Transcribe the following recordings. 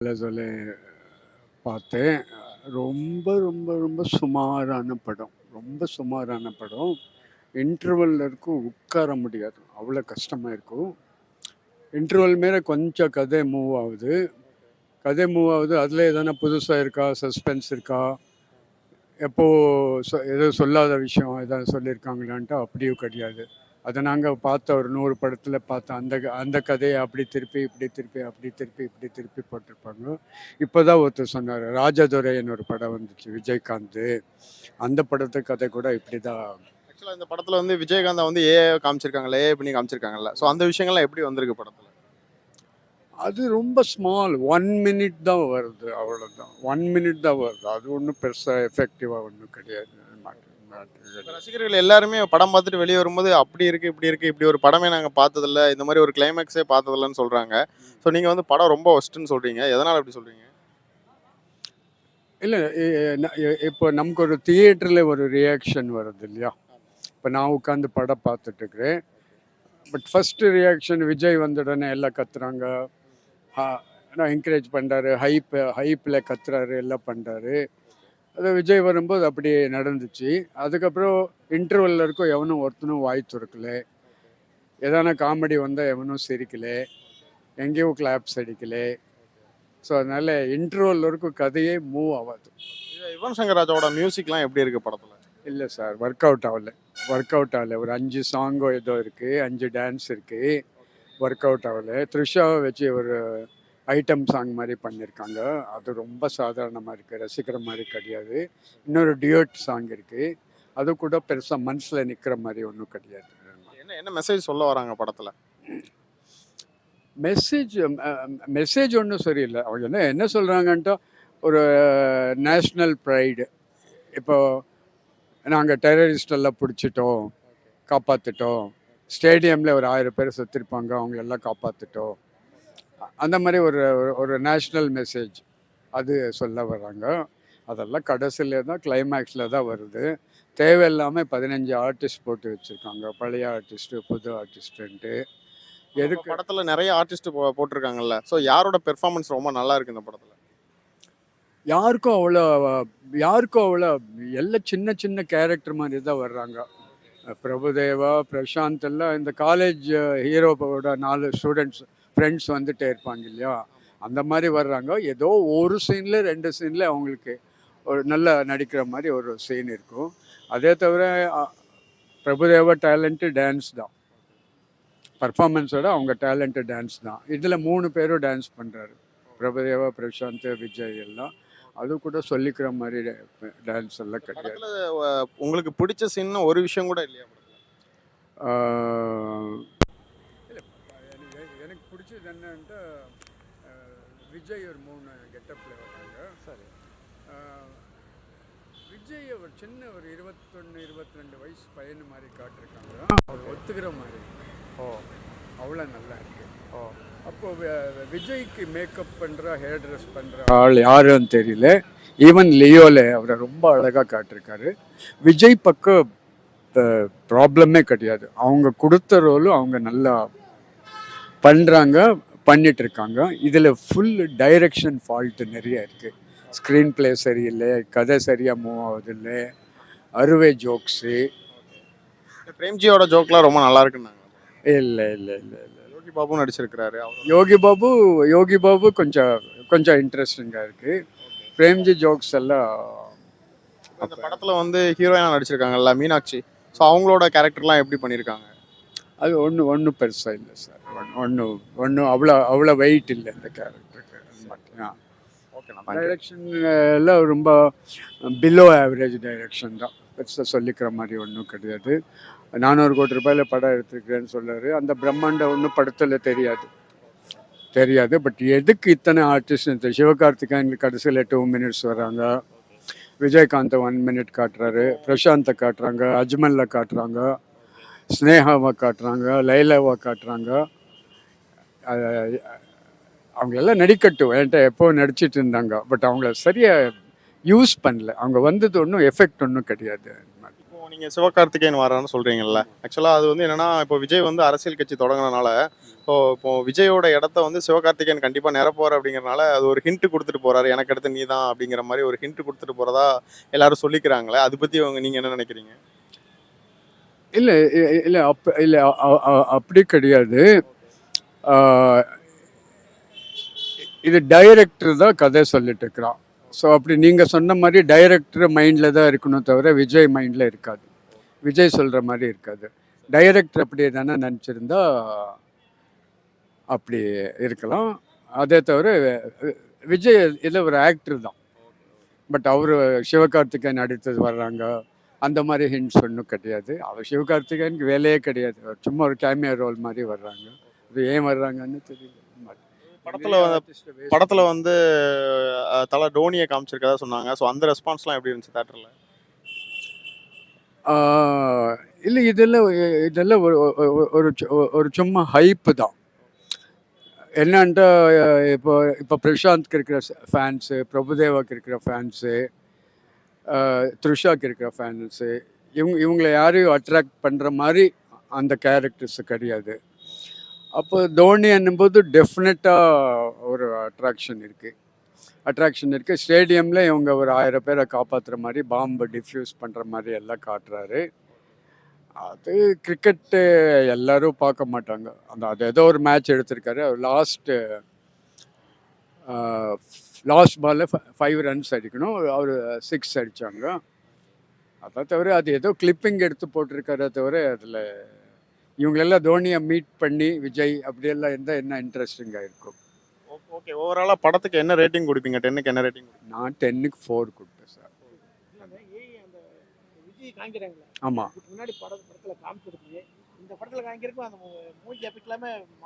சொல்ல பார்த்தேன். ரொம்ப ரொம்ப ரொம்ப சுமாரான படம். ரொம்ப சுமாரான படம். இன்டர்வல்ல இருக்கும் உட்கார முடியாது. அவ்வளோ கஷ்டமாக இருக்கும். இன்டர்வல் மேலே கொஞ்சம் கதை மூவ் ஆகுது. கதை மூவ் ஆகுது. அதில் எதனா புதுசாக இருக்கா? சஸ்பென்ஸ் இருக்கா? எப்போது சொ எதுவும் சொல்லாத விஷயம் எதாவது சொல்லியிருக்காங்களான்ட்டு அப்படியும் கிடையாது. அதை நாங்கள் பார்த்த ஒரு நூறு படத்தில் பார்த்த அந்த அந்த கதையை அப்படி திருப்பி இப்படி திருப்பி அப்படி திருப்பி இப்படி திருப்பி போட்டிருப்பாங்க. இப்போ தான் ஒருத்தர் சொன்னார் ராஜதுரைன்னு ஒரு படம் வந்துச்சு விஜயகாந்த். அந்த படத்து கதை கூட இப்படி தான் ஆக்சுவலாக இந்த படத்தில் வந்து விஜயகாந்தா வந்து ஏ காமிச்சிருக்காங்கல்ல ஏ பண்ணி காமிச்சிருக்காங்கல்ல. ஸோ அந்த விஷயங்கள்லாம் எப்படி வந்திருக்கு படத்தில்? அது ரொம்ப ஸ்மால் ஒன் மினிட் தான் வருது அவ்வளோதான் ஒன் மினிட் தான் வருது. அது ஒன்றும் பெருசாக எஃபெக்டிவாக ஒன்றும் கிடையாது கிடையாது. ரசிகர்கள் எல்லாருமே படம் பார்த்துட்டு வெளியே வரும்போது அப்படி இருக்கு இப்படி இருக்கு இப்படி ஒரு படமே நாங்கள் பார்த்ததில்ல. இந்த மாதிரி ஒரு கிளைமேக்ஸே பார்த்ததில்லன்னு சொல்றாங்க. ஸோ நீங்கள் வந்து படம் ரொம்ப ஒஸ்ட்டுன்னு சொல்றீங்க. எதனால் அப்படி சொல்றீங்க? இல்லை இப்போ நமக்கு ஒரு தியேட்டரில் ஒரு ரியாக்ஷன் வருது இல்லையா? இப்போ நான் உட்காந்து படம் பார்த்துட்டு இருக்கிறேன். பட் ஃபஸ்ட்டு ரியாக்ஷன் விஜய் வந்த உடனே எல்லாம் கத்துறாங்க. நான் என்கரேஜ் பண்ணுறாரு ஹைப் ஹைப்பில் கத்துறாரு எல்லாம் பண்ணுறாரு அது விஜய் வரும்போது அப்படி நடந்துச்சு. அதுக்கப்புறம் இன்டர்வல்ல இருக்கும் எவனும் ஒருத்தனும் வாய் திறக்கல. எதனா காமெடி வந்தால் எவனும் சிரிக்கல. எங்கேயும் கிளாப்ஸ் அடிக்கல. ஸோ அதனால இன்டர்வல் வரைக்கும் கதையே மூவ் ஆகாது. யுவன் சங்கர் ராஜாவோட மியூசிக்லாம் எப்படி இருக்கு படத்தில்? இல்லை சார் ஒர்க் அவுட் ஆகல. ஒர்க் அவுட் ஆகல. ஒரு அஞ்சு சாங்கோ ஏதோ இருக்குது அஞ்சு டான்ஸ் இருக்குது ஒர்க் அவுட் ஆகல. த்ரிஷாவை வச்சு ஒரு ஐட்டம் சாங் மாதிரி பண்ணியிருக்காங்க அது ரொம்ப சாதாரணமாக இருக்குது ரசிக்கிற மாதிரி கிடையாது. இன்னொரு டியூட் சாங் இருக்குது அது கூட பெருசாக மனசில் நிற்கிற மாதிரி ஒன்றும் கிடையாது. என்ன என்ன மெசேஜ் சொல்ல வராங்க படத்தில்? மெசேஜ் மெசேஜ் ஒன்றும் சரியில்லை. அவங்க என்ன என்ன சொல்கிறாங்கன்ட்டா ஒரு நேஷ்னல் ப்ரைடு இப்போ நாங்கள் டெரரிஸ்ட் எல்லாம் பிடிச்சிட்டோம் காப்பாற்றிட்டோம் ஸ்டேடியமில் ஒரு ஆயிரம் பேர் செத்துருப்பாங்க அவங்களெல்லாம் காப்பாற்றிட்டோம் அந்த மாதிரி ஒரு ஒரு- நேஷ்னல் மெசேஜ் அது சொல்ல வர்றாங்க அதெல்லாம் கடைசியில் தான் கிளைமேக்ஸில் தான் வருது. தேவையில்லாமல் பதினஞ்சு ஆர்டிஸ்ட் போட்டு வச்சுருக்காங்க. பழைய ஆர்டிஸ்ட்டு புது ஆர்டிஸ்ட்டுன்ட்டு எதுக்கு? படத்தில் நிறைய ஆர்டிஸ்ட் போட்டிருக்காங்கல்ல. ஸோ யாரோட பெர்ஃபார்மன்ஸ் ரொம்ப நல்லா இருக்கு இந்த படத்தில்? யாருக்கும் அவ்வளோ யாருக்கும் அவ்வளோ எல்லாம் சின்ன சின்ன கேரக்டர் மாதிரி தான் வர்றாங்க. பிரபுதேவா பிரசாந்த் எல்லாம் இந்த காலேஜ் ஹீரோவோட நாலு ஸ்டூடெண்ட்ஸ் ஃப்ரெண்ட்ஸ் வந்துட்டே இருப்பாங்க இல்லையா? அந்த மாதிரி வர்றாங்க. ஏதோ ஒரு சீனில் ரெண்டு சீனில் அவங்களுக்கு ஒரு நல்ல நடிக்கிற மாதிரி ஒரு சீன் இருக்கும். அதே தவிர பிரபுதேவா டேலண்ட்டு டான்ஸ் தான். பர்ஃபார்மன்ஸோட அவங்க டேலண்ட்டு டான்ஸ் தான். இதில் மூணு பேரும் டான்ஸ் பண்ணுறாரு பிரபுதேவா பிரசாந்த் விஜய் எல்லாம். அது கூட சொல்லிக்கிற மாதிரி டான்ஸ் எல்லாம் கிடையாது. உங்களுக்கு பிடிச்ச சீன் ஒரு விஷயம் கூட இல்லையா என்னன்ட்டு விஜய் ஒரு மூணு கெட்டப்பில் வராங்க. சரி. விஜய் ஒரு சின்ன ஒரு இருபத்தொன்று இருபத்தி ரெண்டு வயசு பையன் மாதிரி காட்டிருக்காங்க. அவர் ஒத்துக்கிற மாதிரி. ஓ. அவ்வளோ நல்லா இருக்கு. ஓ. அப்போ விஜய்க்கு மேக்கப் பண்ணுற ஹேர் ட்ரெஸ் பண்ணுற ஆள் யாருன்னு தெரியல. ஈவன் லியோல அவரை ரொம்ப அழகாக காட்டிருக்காரு. விஜய் பக்கம் ப்ராப்ளமே கிடையாது. அவங்க கொடுத்த ரோலும் அவங்க நல்லா பண்ணுறாங்க பண்ணிட்டு இருக்காங்க இதில் ஃபுல் டைரக்ஷன் ஃபால்ட்டு நிறைய இருக்குது ஸ்க்ரீன் ப்ளே சரியில்லை கதை சரியாக மூவ் ஆகுதில்லை அறுவை ஜோக்ஸு பிரேம்ஜியோட ஜோக்லாம் ரொம்ப நல்லா இருக்குன்னாங்க. இல்லை இல்லை இல்லை இல்லை. யோகி பாபு நடிச்சிருக்கிறாரு யோகி பாபு யோகி பாபு கொஞ்சம் கொஞ்சம் இன்ட்ரெஸ்டிங்காக இருக்குது பிரேம்ஜி ஜோக்ஸ் எல்லாம் இந்த படத்துல வந்து ஹீரோயினா நடிச்சிருக்காங்கல்ல மீனாட்சி. ஸோ அவங்களோட கேரக்டர்லாம் எப்படி பண்ணியிருக்காங்க அது ஒன்று ஒன்றும் பெருசாக இல்லை சார். ஒன்று ஒன்றும் அவ்வளோ அவ்வளோ வெயிட் இல்லை இந்த கேரக்டருக்கு மட்டும் ஓகேண்ணா டைரக்ஷன் எல்லாம் ரொம்ப பிலோ ஆவரேஜ் டைரக்ஷன் தான். பெருசாக சொல்லிக்கிற மாதிரி ஒன்றும் கிடையாது. நானூறு கோடி ரூபாயில் படம் எடுத்துருக்கிறேன்னு சொல்லாரு அந்த பிரம்மாண்டம் ஒன்றும் படத்தில் தெரியாது. தெரியாது. பட் எதுக்கு இத்தனை ஆர்டிஸ்ட் சிவகார்த்திகேயன் கடைசியில் டூ மினிட்ஸ் வராங்க. விஜயகாந்த் ஒன் மினிட் காட்டுறாரு. பிரசாந்தை காட்டுறாங்க. அஜ்மல்ல காட்டுறாங்க. ஸ்னேகாவை காட்டுறாங்க லைலாவை காட்டுறாங்க. அவங்களெல்லாம் நடிக்கட்டும். என்கிட்ட எப்போ நடிச்சிட்டு இருந்தாங்க. பட் அவங்கள சரியாக யூஸ் பண்ணல. அவங்க வந்தது ஒன்றும் எஃபெக்ட் ஒன்றும் கிடையாது. இப்போ நீங்கள் சிவகார்த்திகேயன் வரான்னு சொல்கிறீங்கல்ல ஆக்சுவலாக அது வந்து என்னென்னா இப்போ விஜய் வந்து அரசியல் கட்சி தொடங்கினால இப்போ இப்போ விஜயோட இடத்த வந்து சிவகார்த்திகேயன் கண்டிப்பாக நிரப்புவார் அப்படிங்கிறனால அது ஒரு ஹிண்ட் கொடுத்துட்டு போகிறாரு எனக்கு அடுத்து நீ தான் அப்படிங்கிற மாதிரி ஒரு ஹிண்ட் கொடுத்துட்டு போகிறதா எல்லாரும் சொல்லிக்கிறாங்களே அதை பற்றி அவங்க நீங்கள் என்ன நினைக்கிறீங்க? இல்லை இல்லை அப் இல்லை அப்படி கிடையாது. இது டைரக்டர் தான் கதை சொல்லிட்டு இருக்கிறான். ஸோ அப்படி நீங்கள் சொன்ன மாதிரி டைரக்டர் மைண்டில் தான் இருக்கணும் தவிர விஜய் மைண்டில் இருக்காது. விஜய் சொல்கிற மாதிரி இருக்காது. டைரக்டர் அப்படி தானே நினச்சிருந்தா அப்படி இருக்கலாம். அதே தவிர விஜய் இதில் ஒரு ஆக்டர் தான். பட் அவர் சிவகார்த்திகேயன் அடித்தது வர்றாங்க. அந்த மாதிரி ஹிண்ட்ஸ் ஒன்றும் கிடையாது. அவர் சிவகார்த்திகேயனுக்கு வேலையே கிடையாது. அவர் சும்மா ஒரு கேமியா ரோல் மாதிரி வர்றாங்க. இது ஏன் வர்றாங்கன்னு தெரியல. படத்துல வந்து படத்துல வந்து தல டோனியை காமிச்சிருக்கதா சொன்னாங்க. ஸோ அந்த ரெஸ்பான்ஸ்லாம் எப்படி இருந்துச்சு தேட்டர்ல இல்லை இதெல்லாம் இதெல்லாம் ஒரு ஒரு- ஒரு சும்மா ஹைப்பு தான். என்னன்ட்டா இப்போ இப்போ பிரசாந்த்க்கு இருக்கிற ஃபேன்ஸு பிரபுதேவாக்கு இருக்கிற ஃபேன்ஸு த்ரிஷாக்கு இருக்கிற ஃபேன்ஸு இவங்க இவங்களை யாரையும் அட்ராக்ட் பண்ணுற மாதிரி அந்த கேரக்டர்ஸ் கிடையாது. அப்போ தோனி என்னும்போது டெஃபினட்டாக ஒரு அட்ராக்ஷன் இருக்குது அட்ராக்ஷன் இருக்குது ஸ்டேடியமில் இவங்க ஒரு ஆயிரம் பேரை காப்பாற்றுற மாதிரி பாம்பு டிஃப்யூஸ் பண்ணுற மாதிரி எல்லாம் காட்டுறாரு. அது கிரிக்கெட்டு எல்லாரும் பார்க்க மாட்டாங்க. அந்த அது ஏதோ ஒரு மேட்ச் எடுத்திருக்காரு. லாஸ்ட்டு லாஸ்ட் பாலில் ஃபைவ் ரன்ஸ் அடிக்கணும். அவர் சிக்ஸ் அடித்தாங்க அதை தவிர அது ஏதோ கிளிப்பிங் எடுத்து போட்டிருக்காரே தவிர அதில் இவங்களெல்லாம் தோனியை மீட் பண்ணி விஜய் அப்படியெல்லாம் இருந்தால் என்ன இன்ட்ரெஸ்டிங்காக இருக்கும். ஓகே ஓவராலா படத்துக்கு என்ன ரேட்டிங் கொடுப்பீங்க? டென்னுக்கு என்ன ரேட்டிங் நான் டென்னுக்கு ஃபோர் கொடுப்பேன் சார் ஆமாம் முன்னாடி படத்துல காமிச்சிருக்கு இந்த படத்துல காமிக்கிறதுக்கும் அந்த மூஞ்சி அப்படி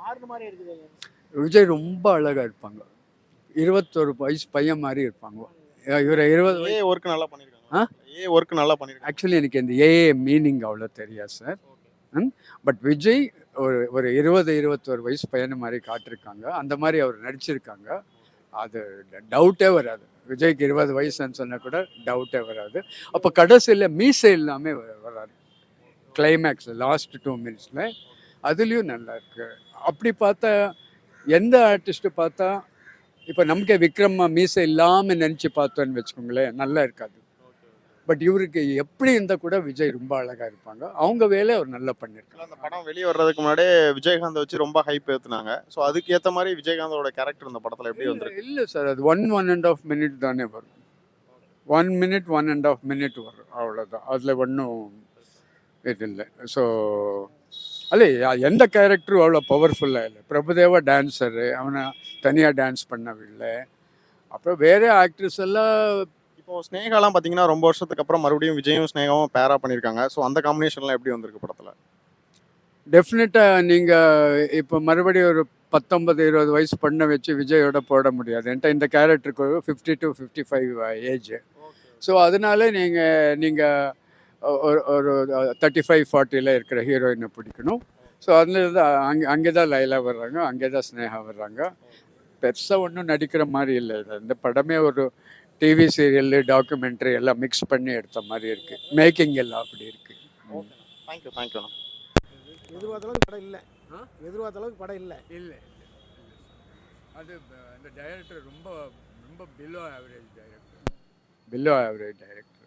மாறின மாதிரி இருக்குது. விஜய் ரொம்ப அழகாக இருப்பாங்க. இருபத்தொரு வயசு பையன் மாதிரி இருப்பாங்க. இவரை இருபது ஏ ஒர்க் நல்லா ஆ? பண்ணிருக்காங்க ஏ ஒர்க் நல்லா பண்ணிருக்காங்க. ஆக்சுவலி எனக்கு இந்த ஏஏ மீனிங் அவ்வளோ தெரியாது சார் பட் விஜய் ஒரு ஒரு இருபது இருபத்தொரு வயசு பையனை மாதிரி காட்டிருக்காங்க. அந்த மாதிரி அவர் நடிச்சிருக்காங்க. அது டவுட்டே வராது. விஜய்க்கு இருபது வயசுன்னு சொன்னால் கூட டவுட்டே வராது. அப்போ கடைசியில் மீசை இல்லாமல் வராரு கிளைமேக்ஸ் லாஸ்ட் டூ மினிட்ஸில் அதுலேயும் நல்லா இருக்கு. அப்படி பார்த்தா எந்த ஆர்டிஸ்ட்டு பார்த்தா இப்போ நமக்கே விக்ரமா மீசை இல்லாமல் நினச்சி பார்த்தோன்னு வச்சுக்கோங்களேன் நல்லா இருக்காது. பட் இவருக்கு எப்படி இருந்தால் கூட விஜய் ரொம்ப அழகாக இருப்பாங்க. அவங்க வேலையை அவர் நல்லா பண்ணியிருக்காங்க அந்த படம் வெளியே வர்றதுக்கு முன்னாடியே விஜயகாந்த் வச்சு ரொம்ப ஹைப் ஏத்துனாங்க. ஸோ அதுக்கு ஏத்த மாதிரி விஜயகாந்தோட கேரக்டர் இந்த படத்துல எப்படி வந்திருக்கு? இல்லை சார் அது one one and half minute தானே வரும். One minute one and half minute வரும். அவ்வளோதான் அதில் ஒன்றும் இது இல்லை. ஸோ அல்ல எந்த கேரக்டரும் அவ்வளோ பவர்ஃபுல்லாக இல்லை. பிரபுதேவா டான்ஸரு அவனை தனியாக டான்ஸ் பண்ணவில்லை. அப்புறம் வேறு ஆக்ட்ரஸ் எல்லாம் இப்போ ஸ்னேகாலாம் பாத்தீங்கன்னா ரொம்ப வருஷத்துக்கு அப்புறம் மறுபடியும் விஜயும் ஸ்னேகாவும் பேரா பண்ணிருக்காங்க ஸோ அந்த காம்பினேஷன்லாம் எப்படி வந்திருக்கு படத்துல? டெஃபினட்டாக நீங்கள் இப்போ மறுபடியும் ஒரு பத்தொன்பது இருபது வயசு பண்ண வச்சு விஜயோட போட முடியாது. என்கிட்ட இந்த கேரக்டருக்கு ஒரு fifty to fifty five age so அதனால நீங்கள் நீங்கள் ஒரு ஒரு தேர்ட்டி ஃபைவ் ஃபார்ட்டியில் இருக்கிற ஹீரோயினை பிடிக்கணும். ஸோ அதில் தான் அங்கே அங்கே தான் லைலா வர்றாங்க அங்கே தான் ஸ்னேகா வர்றாங்க. பெருசாக ஒன்றும் நடிக்கிற மாதிரி இல்லை இது. இந்த படமே ஒரு டிவி சீரியல் டாக்குமெண்ட்ரி எல்லாம் மிக்ஸ் பண்ணி எடுத்த மாதிரி இருக்குது மேக்கிங் எல்லாம் அப்படி இருக்குது தேங்க்யூ தேங்க்யூ எதிர்பார்த்த அளவுக்கு படம் இல்லை. ஆ? எதிர்பார்த்த அளவுக்கு படம் இல்லை. இல்லை அது அந்த டைரக்டர் ரொம்ப ரொம்ப below average director below average director